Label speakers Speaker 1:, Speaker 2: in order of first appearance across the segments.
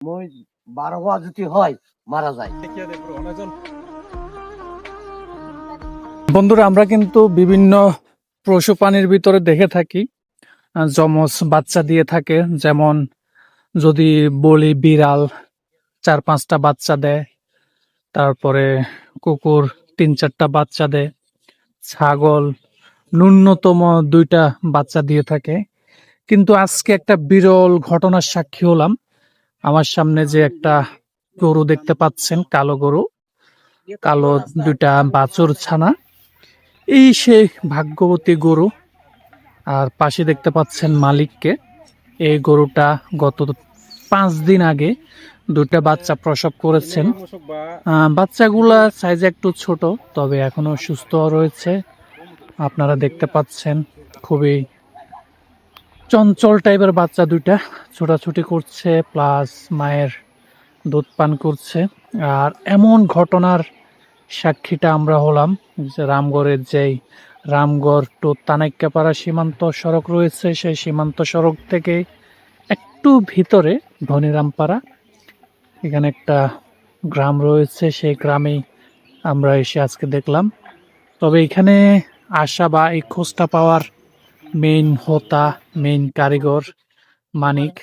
Speaker 1: মই বারো হওয়া যদি হয় মারা যায়।
Speaker 2: বন্ধুরা আমরা কিন্তু বিভিন্ন পশু প্রাণীর ভিতরে দেখে থাকি। যমজ বাচ্চা দিয়ে থাকে যেমন যদি বলি বিড়াল চার পাঁচটা বাচ্চা দেয় তারপরে কুকুর তিন চারটা বাচ্চা দেয় ছাগল ন্যূনতম দুইটা বাচ্চা দিয়ে থাকে। কিন্তু আজকে একটা বিরল ঘটনার সাক্ষী হলাম। আমার সামনে যে একটা গরু দেখতে পাচ্ছেন, কালো গরু। কালো দুইটা বাছুর ছানা। এই সেই ভাগ্যবতী গরু। আর পাশে দেখতে পাচ্ছেন মালিককে। এই গরুটা গত পাঁচ দিন আগে দুইটা বাচ্চা প্রসব করেছেন। বাচ্চাগুলা সাইজে একটু ছোট, তবে এখনও সুস্থ রয়েছে। আপনারা দেখতে পাচ্ছেন, খুবই চঞ্চল টাইপের বাচ্চা দুইটা। ছোটাছুটি করছে প্লাস মায়ের দুধ পান করছে। আর এমন ঘটনার সাক্ষীটা আমরা হলাম যে রামগড়ের যেই রামগড় টু তানাক্যাপাড়া সীমান্ত সড়ক রয়েছে, সেই সীমান্ত সড়ক থেকে একটু ভিতরে ধনিরামপাড়া। এখানে একটা গ্রাম রয়েছে, সেই গ্রামেই আমরা এসে আজকে দেখলাম। তবে এখানে আসা বা এই খোঁজটা পাওয়ার মেইন হোতা মেইন কারিগর, মানিক।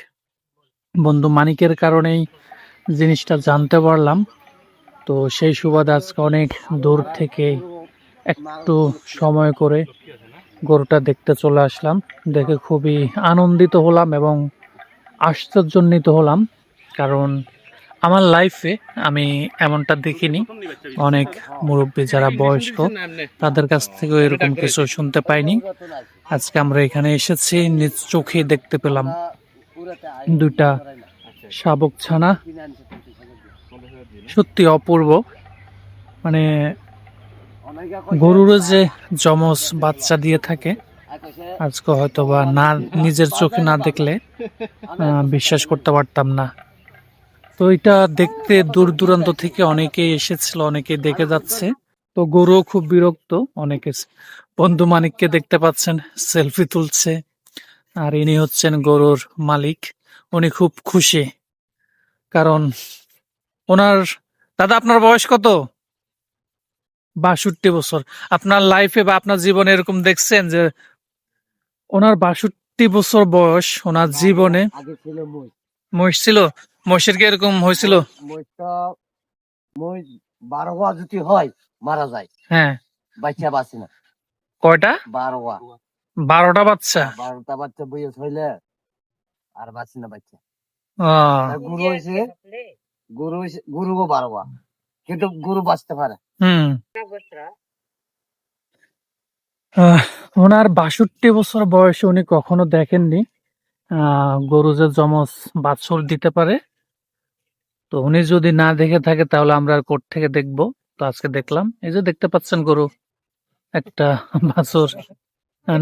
Speaker 2: বন্ধু, মানিকের কারণেই জিনিসটা জানতে পারলাম। তো সেই সুবাদে আজকে অনেক দূর থেকে একটু সময় করে গরুটা দেখতে চলে আসলাম। দেখে খুবই আনন্দিত হলাম এবং আশ্চর্যান্বিত হলাম। কারণ আমার লাইফে আমি এমনটা দেখিনি। অনেক মুরব্বী যারা বয়স্ক, তাদের কাছ থেকেও এরকম কিছু শুনতে পাইনি। আজকে আমরা এখানে এসেছি, নিজ চোখে দেখতে পেলাম দুটা শাবক ছানা। সত্যি অপূর্ব। মানে গরুর যে যমজ বাচ্চা দিয়ে থাকে, আজকে হয়তো বা না, নিজের চোখে না দেখলে বিশ্বাস করতে পারতাম না। তো এটা দেখতে দূর দূরান্ত থেকে অনেকে এসেছিল অনেকে দেখে যাচ্ছে। তো গরু খুব বিরক্ত অনেকে বন্ধু মানিককে দেখতে পাচ্ছেন সেলফি তুলছে আর ইনি হচ্ছেন গরুর মালিক। উনি খুব খুশি কারণ ওনার দাদা আপনার বয়স কত? বাষট্টি বছর। আপনার লাইফে বা আপনার জীবনে এরকম দেখছেন যে ওনার বাষট্টি বছর বয়স ওনার জীবনে মহিষ ছিল? মহিষের কি এরকম হয়েছিল?
Speaker 1: বারো হওয়া যদি হয় মারা যায়।
Speaker 2: হ্যাঁ।
Speaker 1: বাচ্চা বাঁচে না।
Speaker 2: কয়টা?
Speaker 1: বারো হওয়া।
Speaker 2: বারোটা বাচ্চা?
Speaker 1: বারোটা বাচ্চা বয়স হইলে আর বাঁচে না বাচ্চা। গরু হয়েছে গরু গরুও বারো হওয়া। কিন্তু গরু বাঁচতে পারে।
Speaker 2: হুম। ওনার বাষট্টি বছর বয়সে উনি কখনো দেখেননি। আহ, গরু যে যমজ বাছুর দিতে পারে। তো উনি যদি না দেখে থাকে, তাহলে আমরা কোর্ট থেকে দেখব। তো আজকে দেখলাম, এই যে দেখতে পাচ্ছেন গরু, একটা বাছুর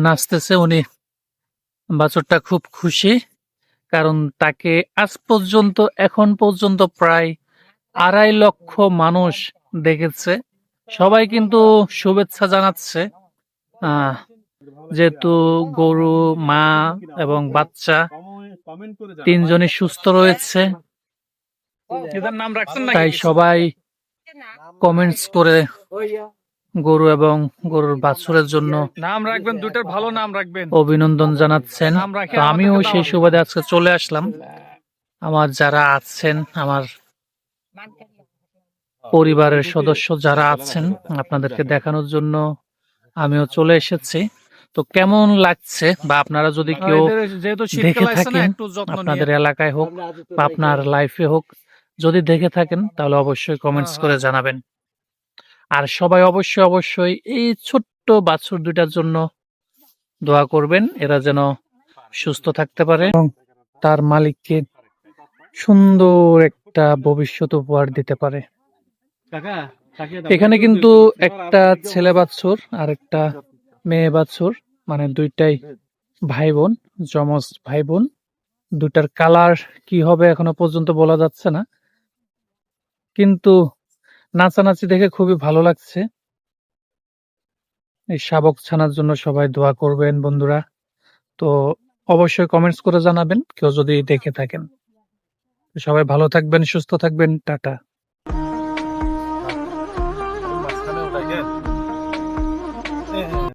Speaker 2: নাচতেছে উনি। বাছুরটা খুব খুশি, কারণ তাকে আজ পর্যন্ত, এখন পর্যন্ত প্রায় আড়াই লক্ষ মানুষ দেখেছে। সবাই কিন্তু শুভেচ্ছা জানাচ্ছে যেহেতু গরু, মা এবং বাচ্চা তিনজনই সুস্থ রয়েছে। তাই সবাই কমেন্টস করে গরু এবং গরুর বাছুরের জন্য নাম রাখবেন দুটার ভালো নাম রাখবেন। অভিনন্দন জানাচ্ছেন। আমিও সেই সুবাদে আজকে চলে আসলাম। আমার যারা আছেন আমার পরিবারের সদস্য যারা আছেন আপনাদেরকে দেখানোর জন্য আমিও চলে এসেছি। তো কেমন লাগছে বা আপনারা যদি কেউ দেখে থাকেন আপনাদের এলাকায় হোক বা আপনার লাইফে হোক যদি দেখে থাকেন তাহলে অবশ্যই কমেন্টস করে জানাবেন। আর সবাই অবশ্যই অবশ্যই এই ছোট্ট বাছুর দুইটার জন্য দোয়া করবেন এরা যেন সুস্থ থাকতে পারে এবং তার মালিককে সুন্দর একটা ভবিষ্যৎ উপহার দিতে পারে। এখানে কিন্তু একটা ছেলে বাছুর আর একটা মেয়ে বাছুর মানে দুইটাই ভাই বোন যমজ ভাই বোন দুটার কালার কি হবে এখনও পর্যন্ত বলা যাচ্ছে না। কিন্তু নাচানাচি দেখে খুবই ভালো লাগছে। এই শাবক ছানার জন্য সবাই দোয়া করবেন বন্ধুরা। তো অবশ্যই কমেন্টস করে জানাবেন, কেউ যদি দেখে থাকেন। সবাই ভালো থাকবেন, সুস্থ থাকবেন, টাটা।